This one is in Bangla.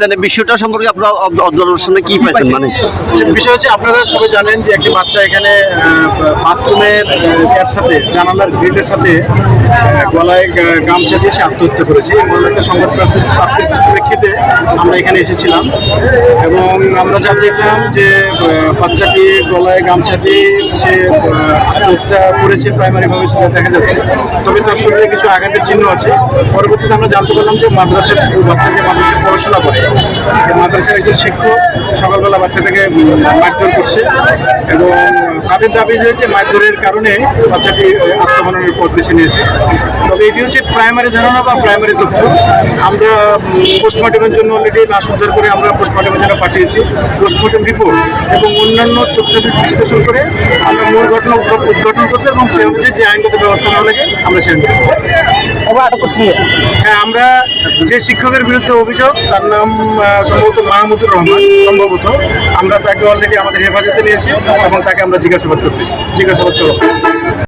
মানে বিষয়টা সম্পর্কে আপনার অব- অবজারভেশনে কি পাইছেন? মানে বিষয় হচ্ছে, আপনারা সবাই জানেন যে একটি বাচ্চা এখানে বাথরুমের এর সাথে, জানালার গ্রিলের সাথে গলায় গামছা দিয়ে সে আত্মহত্যা করেছে। এমন একটা সংবাদ প্রাপ্তির প্রেক্ষিতে আমরা এখানে এসেছিলাম। এবং আমরা যা দেখলাম যে বাচ্চাটি গলায় গামছা দিয়ে সে আত্মহত্যা করেছে প্রাইমারিভাবে সেটা দেখা যাচ্ছে। তবে তার শরীরে কিছু আঘাতের চিহ্ন আছে। পরবর্তীতে আমরা জানতে পারলাম যে মাদ্রাসার বাচ্চা যে পড়াশোনা করে। মাদ্রাসার একজন শিক্ষক সকালবেলা বাচ্চাটাকে মারধর করছে এবং তাদের দাবি যে যে মারধরের কারণে বাচ্চাটি আত্মহননের পথ বেছে নিয়েছে। তবে এটি হচ্ছে প্রাইমারি ধারণা বা প্রাইমারি তথ্য। আমরা পোস্টমর্টমের জন্য অলরেডি লাশ উদ্ধার করে আমরা পোস্টমর্টমের জন্য পাঠিয়েছি। পোস্টমর্টম রিপোর্ট এবং অন্যান্য তথ্য বিশ্লেষণ করে আমরা মূল ঘটনা উদ্ঘ- উদ্ঘাটন করতে এবং সে অনুযায়ী যে আইনগত ব্যবস্থা নেওয়া লাগে আমরা সে আইন হ্যাঁ আমরা যে শিক্ষকের বিরুদ্ধে অভিযোগ, তার নাম সম্ভবত মাহমুদুর রহমান, সম্ভবত। আমরা তাকে অলরেডি আমাদের হেফাজতে নিয়েছি এবং তাকে আমরা জিজ্ঞাসাবাদ করতেছি। জিজ্ঞাসাবাদ চলো